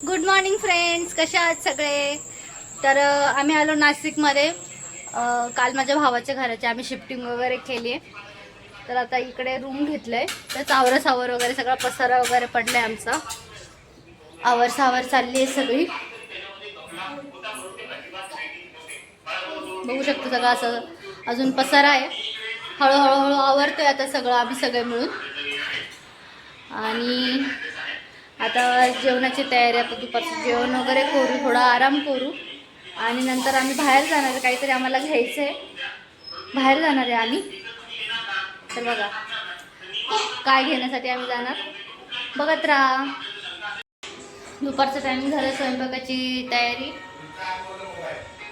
Good morning friends कशा आहात सगळे? तर आम्ही आलो नाशिकमध्ये. काल माझ्या भावाच्या घराची आम्ही शिफ्टिंग वगैरे केली आहे. तर आता इकडे रूम घेतलं आहे तर चावर सावर वगैरे सगळा पसारा वगैरे पडला आहे आमचा. आवर सावर चालली आहे सगळी. बघू शकतो सगळं असं अजून पसारा आहे. हळूहळू आवरतो आवरतोय आता सगळं आम्ही सगळे मिळून. आणि आता जेवणाची तयारी आता दुपारचं जेवण वगैरे करू थोडा आराम करू. आणि नंतर आम्ही बाहेर जाणार आहे काहीतरी आम्हाला घ्यायचं आहे बाहेर जाणार आहे आम्ही. तर बघा काय घेण्यासाठी आम्ही जाणार. बघत राहा दुपारचं टायमिंग झालं स्वयंपाकाची तयारी.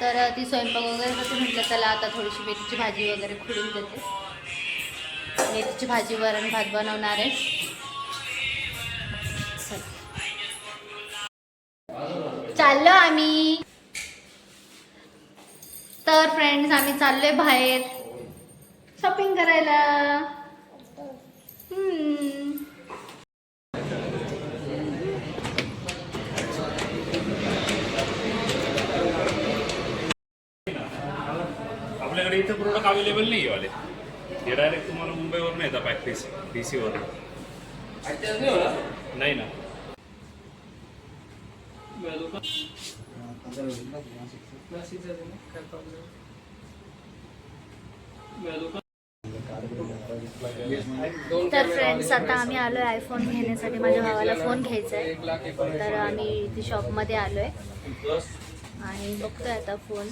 तर ती स्वयंपाक वगैरे कसं म्हटलं त्याला आता थोडीशी मेथीची भाजी वगैरे खुडून देते. मेथीची भाजी वरण भात बनवणार आहे. चाललो आम्ही. तर फ्रेंड्स आम्ही चाललोय बाहेर. शॉपिंग करायला. हम्म. आपल्याकडे इथे प्रोडक्ट अवेलेबल नाही वाले. हे डायरेक्ट तुम्हाला मुंबईवरून येतात पॅक पीस डी सीवर नाही ना. तर फ्रेंड्स आता आम्ही आलो आहे आयफोन घेण्यासाठी. माझ्या भावाला फोन घ्यायचा आहे. तर आम्ही इथे शॉपमध्ये आलो आहे आणि बघतोय आता फोन